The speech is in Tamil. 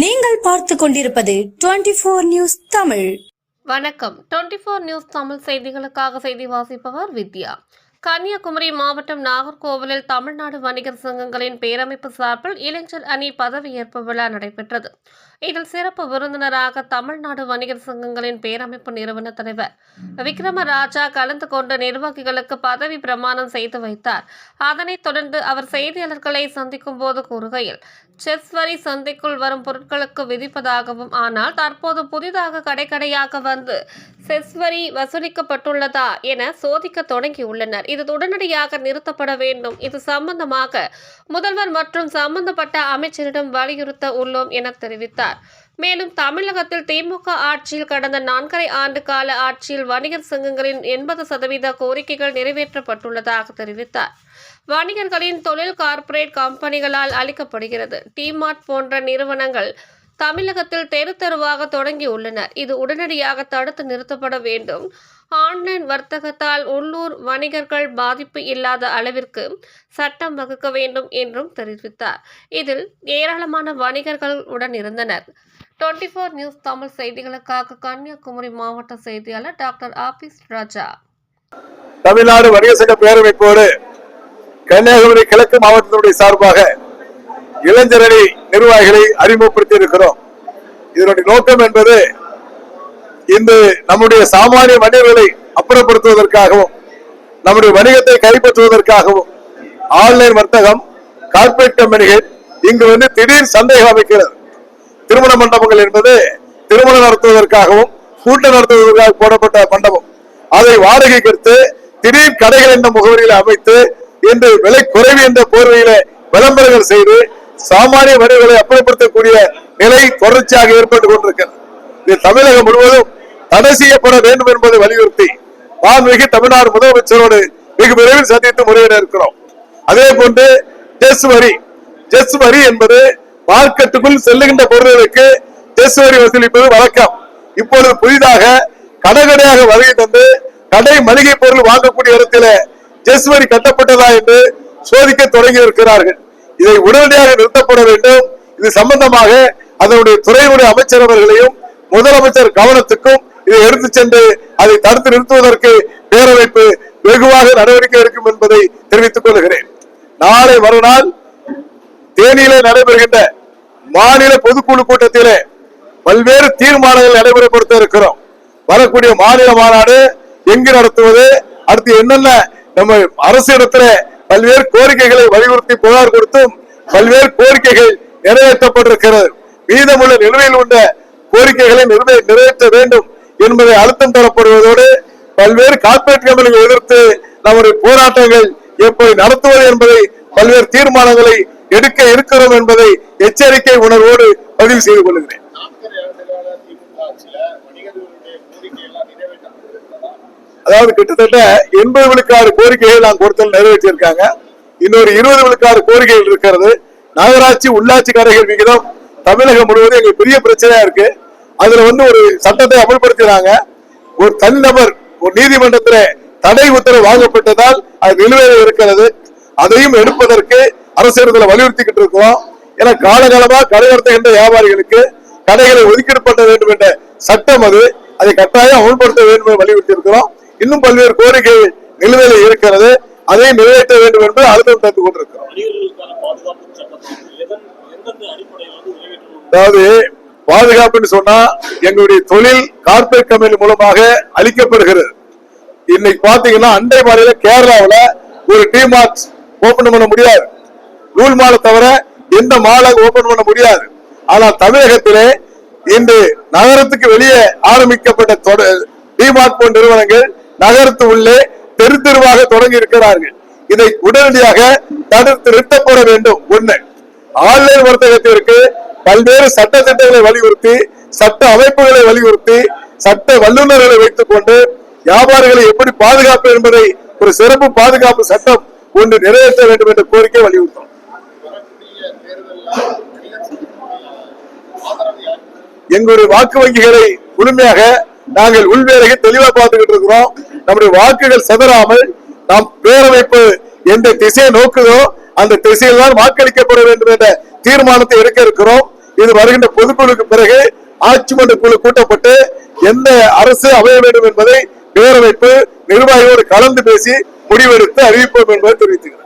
நீங்கள் பார்த்து கொண்டிருப்பது டுவெண்டி போர் நியூஸ் தமிழ். வணக்கம். டுவெண்ட்டி ஃபோர் நியூஸ் தமிழ் செய்திகளுக்காக செய்தி வாசிப்பவர் வித்யா. கன்னியாகுமரி மாவட்டம் நாகர்கோவிலில் தமிழ்நாடு வணிகர் சங்கங்களின் பேரமைப்பு சார்பில் இளைஞர் அணி பதவியேற்பு விழா நடைபெற்றது. இதில் சிறப்பு விருந்தினராக தமிழ்நாடு வணிகர் சங்கங்களின் பேரமைப்பு நிறுவன தலைவர் விக்ரமராஜா கலந்து கொண்டு நிர்வாகிகளுக்கு பதவி பிரமாணம் செய்து வைத்தார். அதனைத் தொடர்ந்து அவர் செய்தியாளர்களை சந்திக்கும் போது கூறுகையில் செஸ் வரி சந்தைக்குள் வரும் பொருட்களுக்கு விதிப்பதாகவும் ஆனால் தற்போது புதிதாக கடைக்கடையாக வந்து செஸ் வரி வசூலிக்கப்பட்டுள்ளதா என சோதிக்க தொடங்கியுள்ளனர். இது உடனடியாக நிறுத்தப்பட வேண்டும். இது சம்பந்தமாக முதல்வர் மற்றும் சம்பந்தப்பட்ட அமைச்சரிடம் வலியுறுத்த உள்ளோம் என தெரிவித்தார். மேலும் தமிழகத்தில் திமுக ஆட்சியில் கடந்த நான்கரை ஆண்டு கால ஆட்சியில் வணிகர் சங்கங்களின் எண்பது சதவீத கோரிக்கைகள் நிறைவேற்றப்பட்டுள்ளதாக தெரிவித்தார். வணிகர்களின் தொழில் கார்ப்பரேட் கம்பெனிகளால் அளிக்கப்படுகிறது. டிமார்ட் போன்ற நிறுவனங்கள் தமிழகத்தில் தெரு தெருவாக தொடங்கியுள்ளனர் இது உடனடியாக தடுத்து நிறுத்தப்பட வேண்டும். ஆன்லைன் வர்த்தகத்தால் உள்ளூர் வணிகர்கள் பாதிப்பு இல்லாத அளவிற்கு சட்டம் வகுக்க வேண்டும் என்றும் தெரிவித்தார். இதில் ஏராளமான வணிகர்கள் உடன் இருந்தனர். டுவெண்ட்டி ஃபோர் நியூஸ் தமிழ் செய்திகளுக்காக கன்னியாகுமரி மாவட்ட செய்தியாளர் டாக்டர் ஆபிஸ் ராஜா. தமிழ்நாடு வணிக சங்க பேரமைப்போடு கன்னியாகுமரி கிழக்கு மாவட்டத்தினுடைய சார்பாக இளைஞரணி நிர்வாகிகளை அறிமுகப்படுத்தி இருக்கிறோம் இதனுடைய நோக்கம் என்பது இன்று நம்முடைய சாமானிய மனிதர்களை அப்புறப்படுத்துவதற்காகவும் நம்முடைய வணிகத்தை கைப்பற்றுவதற்காகவும் ஆன்லைன் வர்த்தகம் கார்பரேட் கம்பெனிகள் இங்கு வந்து திடீர் சந்தேகம் அமைக்கிறது. திருமண மண்டபங்கள் என்பது திருமணம் நடத்துவதற்காகவும் கூட்டம் நடத்துவதற்காக போடப்பட்ட மண்டபம். அதை வாடகைக்கு எடுத்து திடீர் கடைகள் என்ற முகவரியில் அமைத்து இன்று விலை குறைவு என்ற போர்வையில விளம்பரங்கள் செய்து சாமானிய மனிதர்களை அப்புறப்படுத்தக்கூடிய நிலை தொடர்ச்சியாக ஏற்பட்டு கொண்டிருக்கிறது. இது தமிழகம் முழுவதும் தடை செய்யப்பட வேண்டும் என்பதை வலியுறுத்தி மாண்புமிகு தமிழ்நாடு முதலமைச்சரோடு வெகு விரைவில் சந்தித்து முறையிட இருக்கிறோம். அதே போன்று டெஸ் வரி டெஸ் வரி என்பது மார்க்கெட்டுக்குள் செல்லுகின்ற பொருட்களுக்கு டெஸ் வரி வசூலிப்பது வழக்கம். இப்பொழுது புதிதாக கடைகடையாக வருகை தந்து கடை மளிகை பொருள் வாங்கக்கூடிய இடத்துல டெஸ் வரி கட்டப்பட்டதா என்று சோதிக்க தொடங்கி இருக்கிறார்கள். இதை உடனடியாக நிறுத்தப்பட வேண்டும். இது சம்பந்தமாக அதனுடைய துறையுடைய அமைச்சர் அவர்களையும் முதலமைச்சர் கவனத்துக்கும் இதை எடுத்து சென்று அதை தடுத்து நிறுத்துவதற்கு பேரமைப்பு வெகுவாக நடவடிக்கை எடுக்கும் என்பதை தெரிவித்துக் கொள்கிறேன். நாளை மறுநாள் தேனியிலே நடைபெறுகின்ற மாநில பொதுக்குழு கூட்டத்திலே பல்வேறு தீர்மானங்கள் நடைமுறைப்படுத்த இருக்கிறோம். வரக்கூடிய மாநில மாநாடு எங்கு நடத்துவது அடுத்து என்னென்ன நம்ம அரசு இடத்துல பல்வேறு கோரிக்கைகளை வலியுறுத்தி புகார் கொடுத்தும் பல்வேறு கோரிக்கைகள் நிறைவேற்றப்பட்டிருக்கிறது. மீதமுள்ள நிலுவையில் உள்ள கோரிக்கைகளை நிறைவே- நிறைவேற்ற வேண்டும் என்பதை அழுத்தம் தரப்படுவதோடு பல்வேறு கார்பரேட் கம்பெனிகளை எதிர்த்து நமது போராட்டங்கள் எப்படி நடத்துவது என்பதை பல்வேறு தீர்மானங்களை எடுக்க இருக்கிறோம் என்பதை எச்சரிக்கை உணர்வோடு பதிவு செய்து கொள்கிறேன் நான்கரை ஆண்டுகால திமுக ஆட்சியில வணிகர்களுடைய கோரிக்கை எல்லாம் நிறைவேற்றப்பட்டிருக்கிறதா அதாவது கிட்டத்தட்ட எண்பது விழுக்காடு கோரிக்கைகள் நாங்கள் கொடுத்தல் நிறைவேற்றியிருக்காங்க. இன்னொரு இருபது விழுக்காடு கோரிக்கைகள் இருக்கிறது. நகராட்சி உள்ளாட்சி கடைகள் விகிதம் தமிழகம் முழுவதும் எங்களுக்கு பெரிய பிரச்சனையா இருக்கு. அதுல வந்து ஒரு சட்டத்தை அமல்படுத்தினாங்க. ஒரு தனிநபர் ஒரு நீதிமன்றத்தில் தடை உத்தரவு வாங்கப்பட்டதால் அது நிலுவையில் இருக்கிறது. அதையும் எடுப்பதற்கு அரசிடத்துல வலியுறுத்திக்கிட்டு இருக்கிறோம். ஏன்னா காலகாலமாக கடை நடத்துகின்ற வியாபாரிகளுக்கு கடைகளை ஒதுக்கீடு பண்ண வேண்டும் என்ற சட்டம் அது. அதை கட்டாயம் அமல்படுத்த வேண்டும் என்று வலியுறுத்தி இருக்கிறோம் இன்னும் பல்வேறு கோரிக்கைகள் நிலுவையில் இருக்கிறது. அதை நிறைவேற்ற வேண்டும் என்று அழுத்தம் தந்து கொண்டிருக்கிறோம். அதாவது பாதுகாப்புன்னு சொன்னா எங்களுடைய தொழில் கார்ப்பரேட் கம்பெனி மூலமாக அளிக்கப்படுகிறது. இன்னைக்கு பாத்தீங்கன்னா அண்டை மாநில கேரளாவுல ஒரு டிமார்ட் ஓபன் பண்ண முடியாது. நூல் மாலை தவிர எந்த மாலை ஓபன் பண்ண முடியாது. ஆனால் தமிழகத்திலே இன்று நகரத்துக்கு வெளியே ஆரம்பிக்கப்பட்ட டிமார்ட் போன்ற நிறுவனங்கள் நகரத்து உள்ளே தெரு தெருவாக தொடங்கி இருக்கிறார்கள். இதை உடனடியாக தடுத்து நிறுத்தப்பட வேண்டும். ஒண்ணு ஆன்லைன் வர்த்தகத்திற்கு பல்வேறு சட்ட திட்டங்களை வலியுறுத்தி சட்ட அமைப்புகளை வலியுறுத்தி சட்ட வல்லுநர்களை வைத்துக் கொண்டு வியாபாரிகளை எப்படி பாதுகாப்பு என்பதை ஒரு சிறப்பு பாதுகாப்பு சட்டம் ஒன்று நிறைவேற்ற வேண்டும் என்ற கோரிக்கை வலியுறுத்தோம் எங்களுடைய வாக்கு வங்கிகளை முழுமையாக நாங்கள் உள்வேலையை தெளிவா பார்த்துக்கிட்டு இருக்கிறோம். நம்முடைய வாக்குகள் சிதறாமல் நாம் பேரமைப்பு எந்த திசையை நோக்குதோ அந்த திசையில் தான் வாக்களிக்கப்பட வேண்டும் என்ற தீர்மானத்தை எடுக்க இருக்கிறோம். இது வருகின்ற பொதுக்குழுக்கு பிறகு ஆட்சி மன்ற குழு கூட்டப்பட்டு எந்த அரசு அமைய வேண்டும் என்பதை பேரமைப்பு நிர்வாகியோடு கலந்து பேசி முடிவெடுத்து அறிவிப்போம் என்பதை தெரிவித்துக்கிறேன்